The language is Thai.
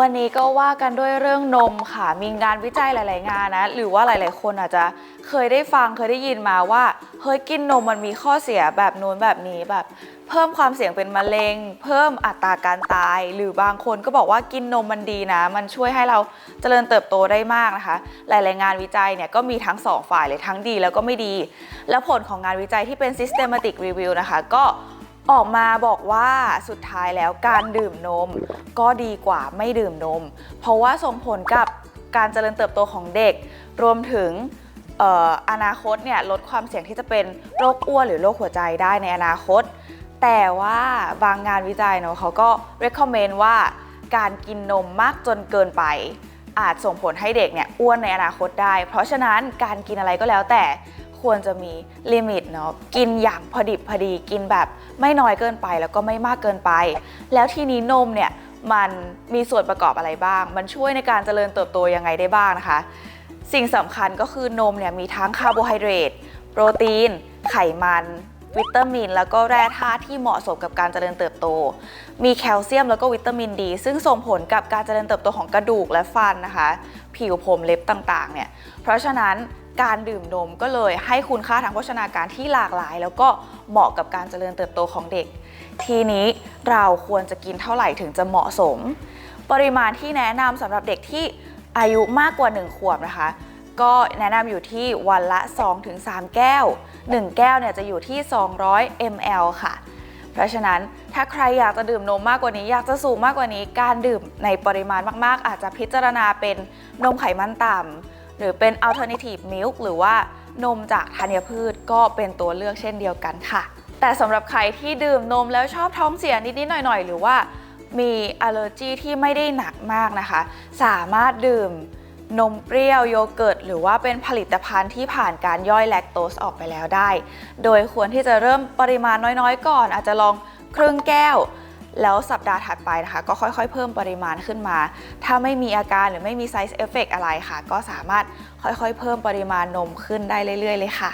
วันนี้ก็ว่ากันด้วยเรื่องนมค่ะ มีงานวิจัยหลาย ๆ งานนะ หรือว่าหลาย ๆ คนอาจจะเคยได้ฟังเคยได้ยินมาว่า เฮ้ยกินนมมันมีข้อเสียแบบนู้นแบบนี้แบบ เพิ่มความเสี่ยงเป็นมะเร็ง เพิ่มอัตราการตาย หรือบางคนก็บอกว่ากินนมมันดีนะ มันช่วยให้เราเจริญเติบโตได้มากนะคะ หลาย ๆ งานวิจัยเนี่ยก็มีทั้งสองฝ่ายเลยทั้งดีแล้วก็ไม่ดี แล้วผลของงานวิจัยที่เป็น systematic review นะคะ ก็ ออกมาบอกว่าสุดท้ายแล้วการดื่มนม ก็ดีกว่าไม่ดื่มนม เพราะว่าส่งผลกับการเจริญเติบโตของเด็ก รวมถึงอออนาคตเนี่ยลดความเสี่ยงที่จะเป็นโรคอ้วนหรือโรคหัวใจได้ในอนาคต แต่ว่าบางงานวิจัยเนาะเขาก็ recommend ว่าการกินนมมากจนเกินไป อาจส่งผลให้เด็กเนี่ยอ้วนในอนาคตได้ เพราะฉะนั้นการกินอะไรก็แล้วแต่ ควรจะมีลิมิตเนาะกินอย่างพอดิบพอดีกินแบบไม่น้อยเกินไปแล้วก็ไม่มากเกินไป แล้วทีนี้นมเนี่ยมันมีส่วนประกอบอะไรบ้าง มันช่วยในการเจริญเติบโตยังไงได้บ้างนะคะ สิ่งสำคัญก็คือนมเนี่ยมีทั้งคาร์โบไฮเดรตโปรตีน ไขมันวิตามิน แล้วก็แร่ธาตุที่เหมาะสมกับการเจริญเติบโต มีแคลเซียมแล้วก็วิตามินดี ซึ่งส่งผลกับการเจริญเติบโตของกระดูกและฟันนะคะ ผิวผมเล็บต่างๆ เนี่ย เพราะฉะนั้น การดื่มนมก็เลยให้คุณค่าทางโภชนาการที่หลากหลาย แล้วก็เหมาะกับการเจริญเติบโตของเด็ก ทีนี้เราควรจะกินเท่าไหร่ถึงจะเหมาะสม ปริมาณที่แนะนำสำหรับเด็กที่อายุมากกว่า 1 ขวบนะคะ ก็แนะนำอยู่ที่วันละ 2-3 แก้ว 1 แก้วเนี่ยจะอยู่ที่ 200 ml ค่ะ เพราะฉะนั้นถ้าใครอยากจะดื่มนมมากกว่านี้ อยากจะสูงมากกว่านี้ การดื่มในปริมาณมาก ๆ อาจจะพิจารณาเป็นนมไขมันต่ำ หรือเป็น alternative milk หรือว่านมจากธัญพืชก็เป็นตัวเลือกเช่นเดียวกันค่ะ แต่สำหรับใครที่ดื่มนมแล้วชอบท้องเสียนิดๆหน่อยๆ หรือว่ามีอ l ลเลอร์จีที่ไม่ได้หนักมากนะคะ สามารถดื่มนมเปรี้ยวโยเกิร์ต หรือว่าเป็นผลิตภัณฑ์ที่ผ่านการย่อยแลคโตสออกไปแล้วได้ โดยควรที่จะเริ่มปริมาณน้อยๆ ก่อน อาจจะลองครึ่งแก้ว แล้วสัปดาห์ถัดไปนะคะ ก็ค่อยๆ เพิ่มปริมาณขึ้นมา ถ้าไม่มีอาการหรือไม่มีไซส์เอฟเฟกอะไรค่ะ ก็สามารถค่อยๆ เพิ่มปริมาณนมขึ้นได้เรื่อย ๆ เลยค่ะ